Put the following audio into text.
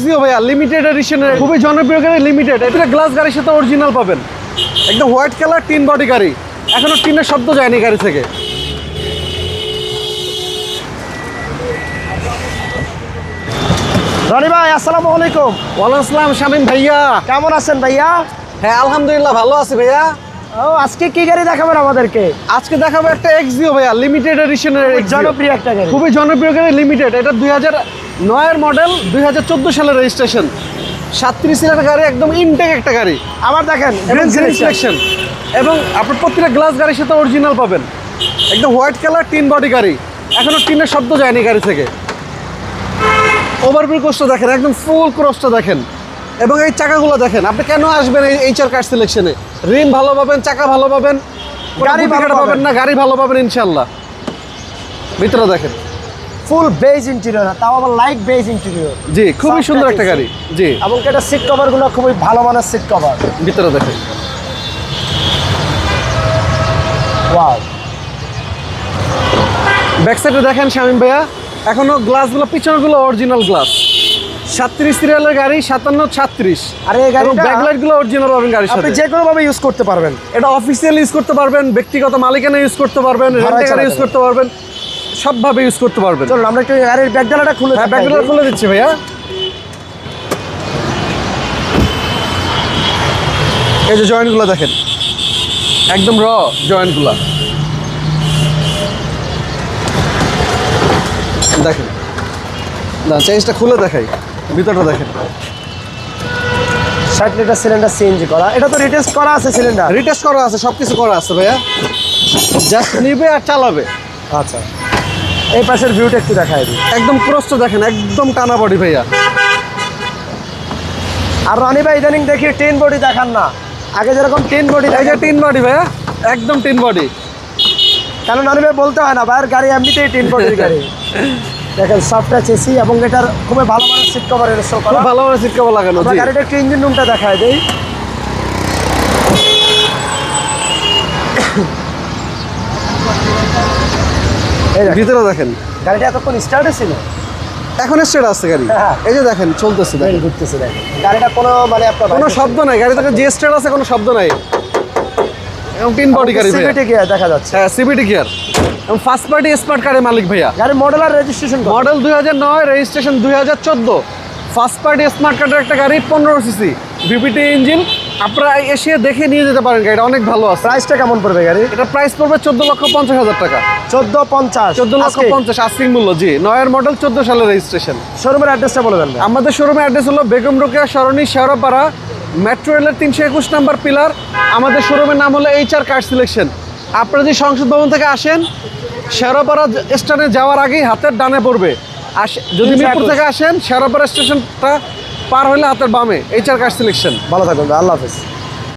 Axio ভাইয়া limited এডিশনের খুবই জনপ্রিয় গাড়ি লিমিটেড এটা গ্লাস গাড়ির সাথে অরিজিনাল পাবেন। একদম হোয়াইট কালার টিন বডি গাড়ি। এখনও টিনের শব্দ যায়নি গাড়ি থেকে। রনি ভাই আসসালামু আলাইকুম। ওয়ালাইকুম আসসালাম শামীম ভাইয়া। কেমন আছেন ভাইয়া? হ্যাঁ আলহামদুলিল্লাহ ভালো আছি ভাইয়া। ও আজকে কি গাড়ি দেখাবেন আমাদেরকে? আজকে দেখাবো একটা এক্সিও ভাইয়া লিমিটেড এডিশনের জনপ্রিয় একটা গাড়ি। খুবই জনপ্রিয় গাড়ি লিমিটেড এটা দুই হাজার নয়ের মডেল দুই হাজার চোদ্দ সালের রেজিস্ট্রেশন সাতত্রিশ সিলের গাড়ি একদম ইনটেক একটা গাড়ি। আবার দেখেন সিলেকশন এবং আপনার প্রত্যেকটা গ্লাস গাড়ির সাথে অরিজিনাল পাবেন। একদম হোয়াইট কালার টিন বডি গাড়ি। এখনও টিনের শব্দ যায়নি গাড়ি থেকে। ওভারভিউ ক্রসটা দেখেন একদম ফুল ক্রসটা দেখেন। এবং এই চাকাগুলো দেখেন আপনি কেন আসবেন এই এইচআর কার সিলেকশনে রিম ভালো পাবেন চাকা ভালো পাবেন গাড়ি ভালো। পাবেন না গাড়ি ভালো পাবেন ইনশাল্লাহ ভিতরে দেখেন। ফুল বেজ ইন্টেরিয়র তাও আবার লাইট বেজ ইন্টেরিয়র। জি খুবই সুন্দর একটা গাড়ি। জি। এবং এটা সিট কভারগুলো খুবই ভালো মানের সিট কভার ভিতরে দেখেন। ওয়াও ব্যাক সাইডে দেখেন শামীম ভাইয়া এখনও গ্লাসগুলো পিছনেগুলো অরিজিনাল গ্লাস সাতত্রিশ সিরিয়ালের গাড়ি সাতান্ন ছাত্রিশ। আর এই গুলো অরিজিনাল পাবেন গাড়ির সাথে। যে ইউজ করতে পারবেন। এটা অফিসিয়াল ইউজ করতে পারবেন ব্যক্তিগত মালিকানা ইউজ করতে পারবেন রেন্টে গাড়ি ইউজ করতে পারবেন। সবভাবে ইউজ করতে পারবেন। চলুন আমরা একটু গাড়ির ব্যাক ডালাটা খুলে হ্যাঁ ব্যাকগুলো খুলে দিচ্ছি ভাইয়া। এই যে জয়েন্টগুলো দেখেন। একদম র জয়েন্টগুলো দেখেন। না চেঞ্জটা খুলে দেখাই। ভিতরটা দেখেন। ষাট লিটার সিলিন্ডার সিএনজি করা। এটা তো রিটেস্ট করা আছে সিলিন্ডার রিটেস্ট করা আছে সব কিছু করা আছে ভাইয়া। জাস্ট নিবে আর চালাবে। আচ্ছা। এই পাশের ভিউটা একটু দেখাই দিই। একদম ক্রসটা দেখেন একদম টানা বডি ভাইয়া। আর রনি ভাই ইদানিং দেখি টেন বডি দেখান না। আগে যেরকম টেন বডি এই যে টিন বডি ভাইয়া একদম টিন বডি কেন রনি ভাই বলতে হয় না ভাইয়ের গাড়ি এমনিতেই টেন বডির গাড়ি। দেখেন সফটওয়্যার চেসি এবং এটার খুবই ভালো মানের সিট কভার ইনস্টল খুব করা। ভালো ভালো সিট কভার লাগানো জি। গাড়িটা একটু ইঞ্জিন রুমটা দেখায় দেই এই দেখেন, ভিতরে দেখেন। গাড়িটা এতক্ষণ স্টার্টে ছিল? এখন স্টার্ট আছে গাড়ি। হ্যাঁ। এই যে দেখেন চলতেছে দেখেন। ঘুরতেছে দেখেন। গাড়িটা কোনো মানে আপনার কোনো শব্দ নাই। গাড়ি থেকে যে স্টার্ট আছে কোনো শব্দ নাই। এবং তিন বডি গাড়ি সিভিটি গিয়ার দেখা যাচ্ছে। হ্যাঁ সিবিটি গিয়ার এবং ফার্স্ট পার্টি স্মার্ট কারের মালিক ভাইয়া। গাড়ির মডেল আর রেজিস্ট্রেশন মডেল দুই হাজার নয় রেজিস্ট্রেশন দুই হাজার চোদ্দ। ফার্স্ট পার্টি স্মার্ট কার্ডের একটা গাড়ি পনেরো সিসি বিপিটি ইঞ্জিন আপনারা এসে দেখে নিয়ে যেতে পারেন গাড়িটা অনেক ভালো আছে। প্রাইসটা কেমন পড়বে গাড়ি এটা প্রাইস পড়বে চোদ্দ লক্ষ পঞ্চাশ হাজার টাকা। চোদ্দ পঞ্চাশ। চোদ্দ লক্ষ পঞ্চাশ আস্কিং মূল্য জি। নয়ের মডেল চোদ্দ সালের রেজিস্ট্রেশন শোরুমের অ্যাড্রেসটা বলে দেন আমাদের শোরুমের অ্যাড্রেস হলো বেগম রোকেয়া সরণি শেওড়াপাড়া মেট্রো রেলের তিনশো একুশ নাম্বার পিলার আমাদের শোরুমের নাম হলো এইচ আর কার সিলেকশন আপনারা যদি সংসদ ভবন থেকে আসেন শেওড়াপাড়া স্টেশনে যাওয়ার আগেই হাতের ডানে পড়বে। আর যদি 321 মিরপুর থেকে আসেন শেওড়াপাড়া স্টেশনটা পার হলে হাতের বামে এইচআর কার সিলেকশন ভালো থাকবেন আল্লাহ হাফিজ।